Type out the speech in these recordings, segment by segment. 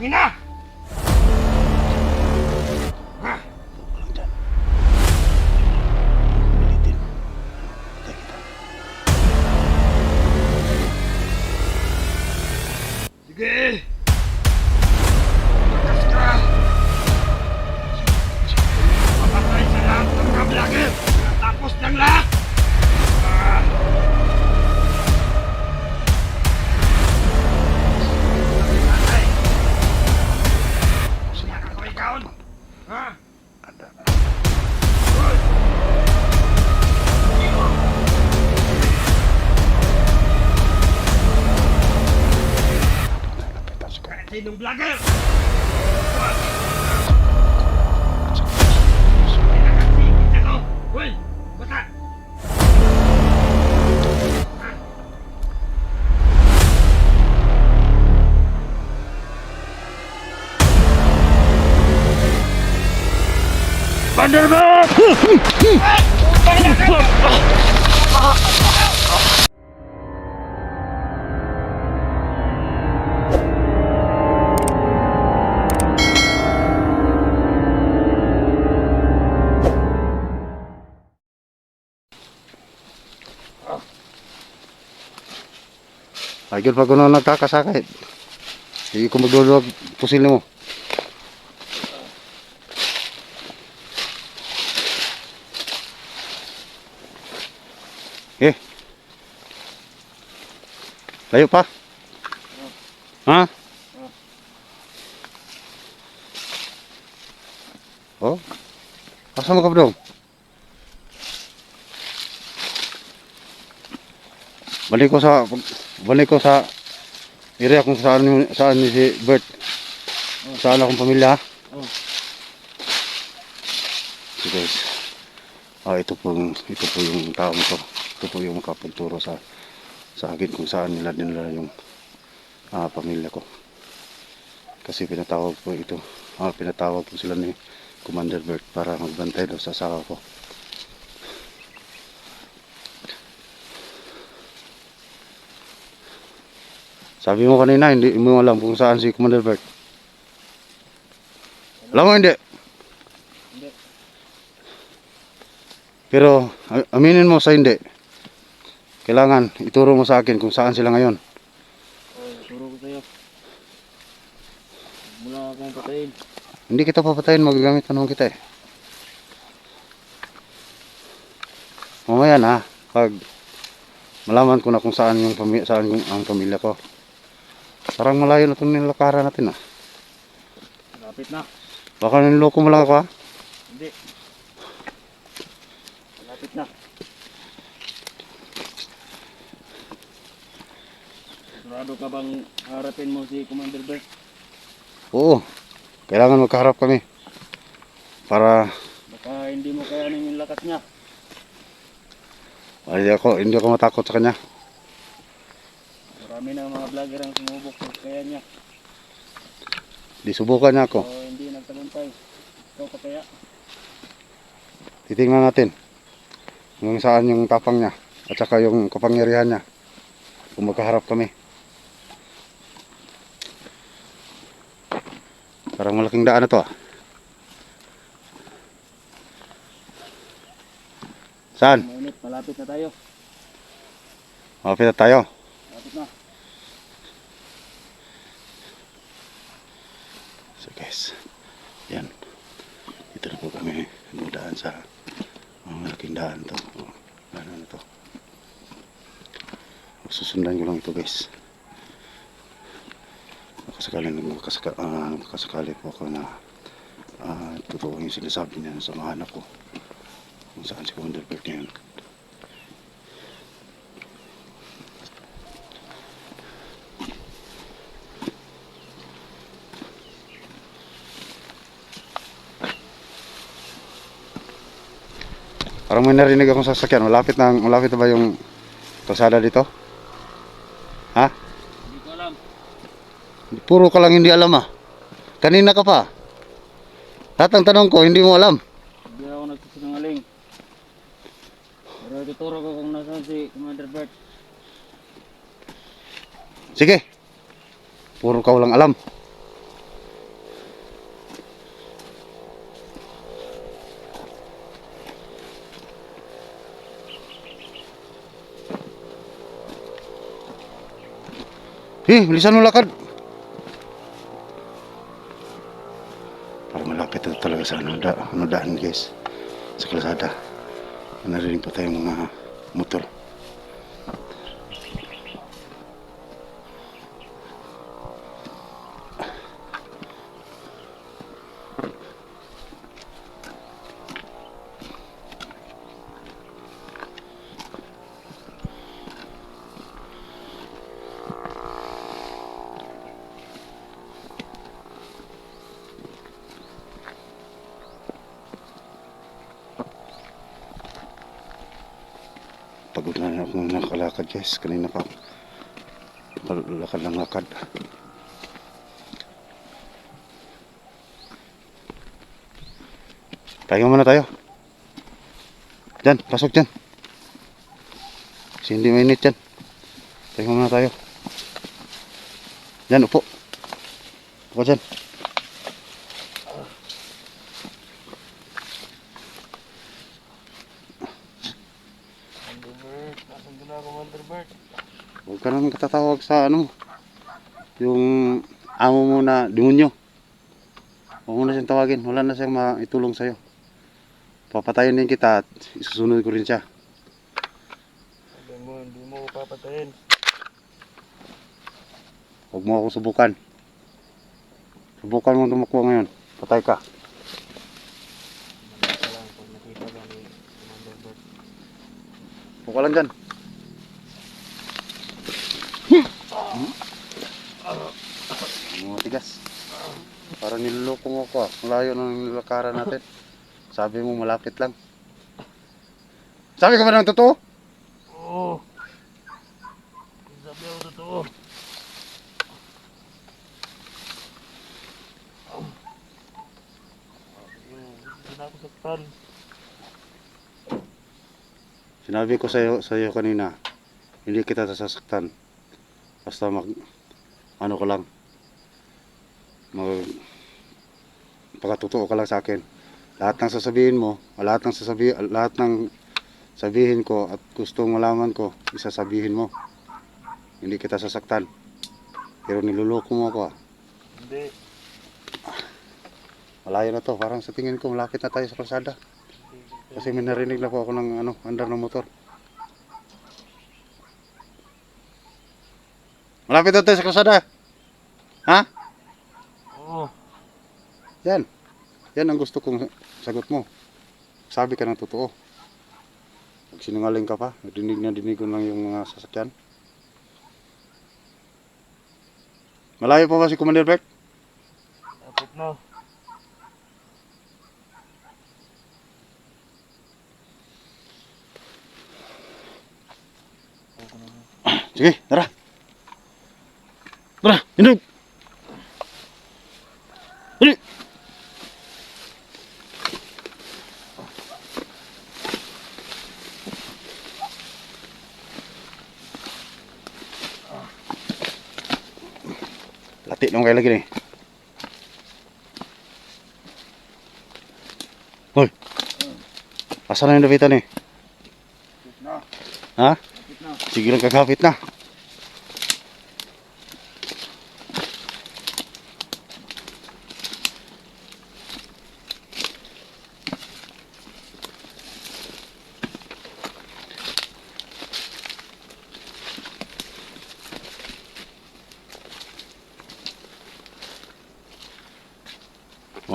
Tangina! Ha? Vanderbilt! Ayun pag ano nagkakasakit. Hindi ko magdudog pusil mo. Layo pa. Ha? Oh. Asa mo ka bro? Balik ko sa balik ko sa area kung saan saan ni si Bert. Saan akong pamilya. Oh. Guys. Ah, ito po ito po yung taong to. Ito po yung makapagturo sa sa akin kung saan nila dinala yung ah, pamilya ko. Kasi pinatawag po ito. Ah, pinatawag po sila ni Commander Bert para magbantay daw sa asawa ko. Sabi mo kanina, hindi mo alam kung saan si Commander Bert. Alam mo hindi? Pero aminin mo sa hindi. Kailangan ituro mo sa akin kung saan sila ngayon. Oh, turo ko sa'yo. Mula akong patayin. Hindi kita papatayin, magagamit naman kita eh. Mamaya na, pag malaman ko na kung saan yung pami saan yung ang pamilya ko. Parang malayo na itong nilakaran natin ah. Lapit na. Baka niloko mo lang ako ah. Hindi. Lapit na. Sigurado ka bang harapin mo si Commander Bert? Oo, kailangan magkaharap kami. Para Baka hindi mo kayanin yung lakas niya. ay, ako, hindi ako matakot sa kanya. Marami na mga vlogger ang sumubok sa kaya niya. Di subukan niya ako. So hindi nagtagumpay. Ikaw pa kaya? Titingnan natin kung saan yung tapang niya at saka yung kapangyarihan niya kung magkaharap kami. Parang malaking daan na to ah. Saan? Mainit, malapit na tayo. Malapit na tayo. Malapit na. So guys, yan. Dito na po kami dumadaan sa mga malaking daan to. Ano na to. Susundan ko lang ito guys. Makasakali, makasaka, ah, makasakali po ako na uh, totoo yung sinasabi niya sa mga anak ko. Kung saan si Commander Bert ngayon. Parang may narinig akong sasakyan. Malapit na, malapit na ba yung kalsada dito? Ha? Puro ka lang hindi alam ah. Kanina ka pa. Lahat tanong ko, hindi mo alam. Hindi ako nagsisinungaling. Pero tuturo ko kung nasaan si Commander Bert. Sige. Puro ka walang alam. Eh, bilisan mo lakad. Malapit na talaga sa ano, da, ano daan guys. Sa kalsada. Narinig pa tayong mga motor. Pagod na ako nakalakad guys. Kanina pa. Lakad lang lakad. Tayo muna tayo. Diyan, pasok dyan. Kasi hindi mainit dyan. Tayo muna tayo. Diyan, upo. Upo dyan. Thunderbird, nasan Bert? Huwag ka nang katatawag sa ano. Yung amo mo na demonyo. Huwag mo na siyang tawagin. Wala na siyang maitulong sa'yo. Papatayin din kita at isusunod ko rin siya. Sabi mo, hindi mo papatayin. Huwag mo ako subukan. Subukan mo tumakbo ngayon. Patay ka. Huwag ka lang dyan. Ang mga tigas. Parang niloloko mo ako ah. Malayo na ng nilakaran natin. Sabi mo malapit lang. Sabi ka ba ng totoo? Oo. Sabi ako totoo. Hindi na ako saktan. Sinabi ko sa'yo, sa'yo kanina, hindi kita sasaktan. Basta mag, ano ka lang, mag, pagkatotoo ka lang sa akin. Lahat ng sasabihin mo, lahat ng sasabihin, lahat ng sabihin ko at gustong malaman ko, isasabihin mo. Hindi kita sasaktan. Pero niluloko mo ako ah. Hindi. Malayo na to, parang sa tingin ko malapit na tayo sa kalsada. Kasi may narinig na po ako ng ano, andar ng motor. Malapit na tayo sa kalsada. Ha? Oo. Yan. Yan ang gusto kong sagot mo. Sabi ka ng totoo. Pag sinungaling ka pa, dinig na dinig ko lang yung mga sasakyan. Malayo pa ba si Commander Beck? Tapos na. Sige, tara. Tara, indog. Dali. Lati naman kayo lagi nih. Hoy. Asa na yung dapitan eh? Na. Ha? Sige lang kakapit na.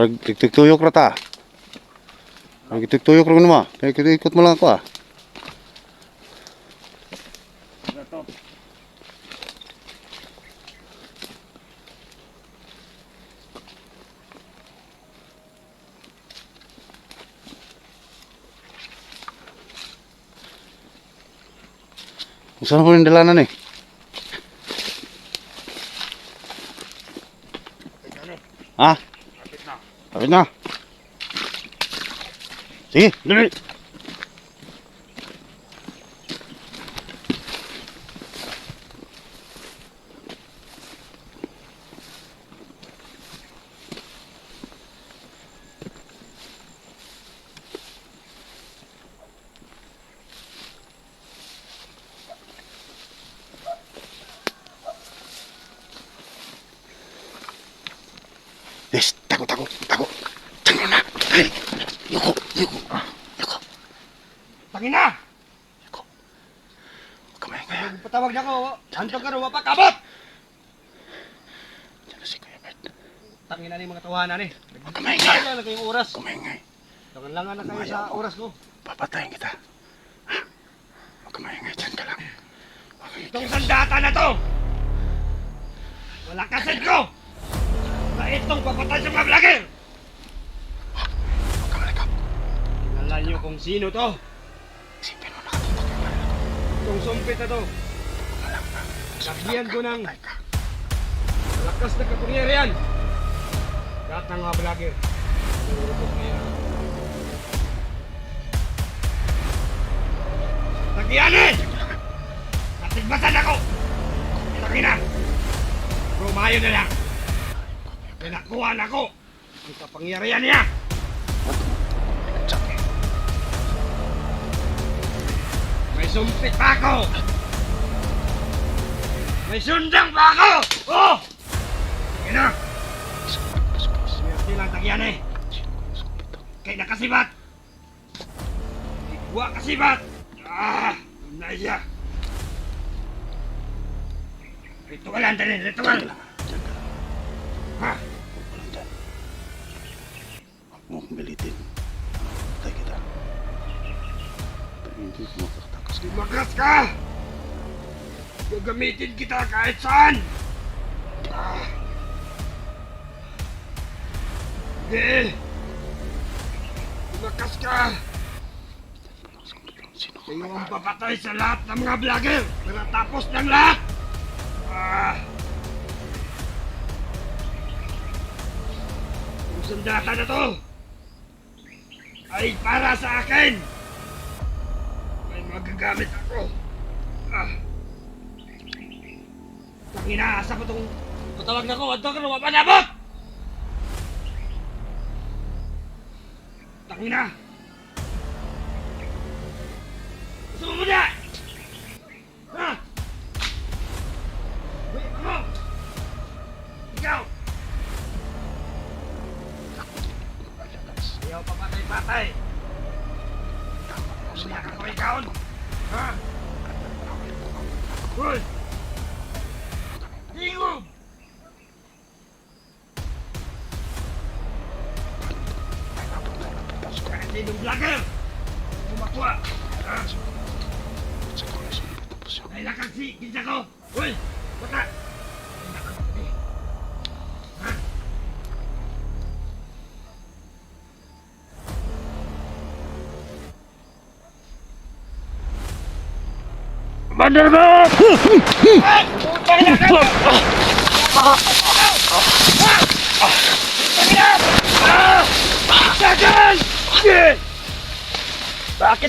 Murag tigtuyok ra ta. Murag tigtuyok ra mo. Kaya ikot mo lang ako ah. Saan ko yung dalanan eh? Kapit na. Kapit na. Sige, dali. Yes, tago, tago, tago. Tangin na. Ay, yuko, yuko. Yuko, Tangina! yuko. Huwag ka maingay. Patawag na ko. Antong ka ruwa pa, kabot! Diyan na si Kuya Bert. Tangina ni mga tawanan eh. Huwag ka maingay. Kaya na kayong oras. Huwag ka maingay. Langan na kayo sa oras ko. Papatayin kita. Huwag ka maingay. Diyan ka lang. Ka Itong sandata na to! Wala kasid ko! Na itong papatay sa mga vlogger! Huwag ka malikap. Kilala niyo kung sino to. Isipin mo nakatutok yung baril ko. Itong sumpit na to. Alam na. Sabihan ko ng Patay ka. lakas na kapangyarihan. Lahat ng mga vlogger. Nurupok Na ko! Ang kapangyarihan niya! May sumpit pa ako! May sundang pa ako! Oh! Sa boss. Swerte lang tagyan eh! Kay nakasibat! Ikuha kasibat! Ah! Naya! Ritual ang dalhin, ritual! Ha? Ka. Gagamitin kita kahit saan! Ah! Hindi! Lumakas ka! Kayo ang papatay sa lahat ng mga vlogger! Para tapos ng lahat! Ah! Yung sandata na to ay para sa akin! Magagamit ako! Ah! Tangina, asa ko tong patawag na ko! Adto ka na, mapanabot! Tangina! Gusto mo na! Ha? Wait, ano? Ikaw! Malakas. Ayaw pa patay-patay! Tama mo Sila sila. ka ko ikaw! Ha? Hoy! Kahit sinong vlogger! Bumakwa! Ha? Sa ko na sumpit ang pusyo. Ay lakas si kinsa ko! Hoy! Bata! Ah! Sagan! Bakit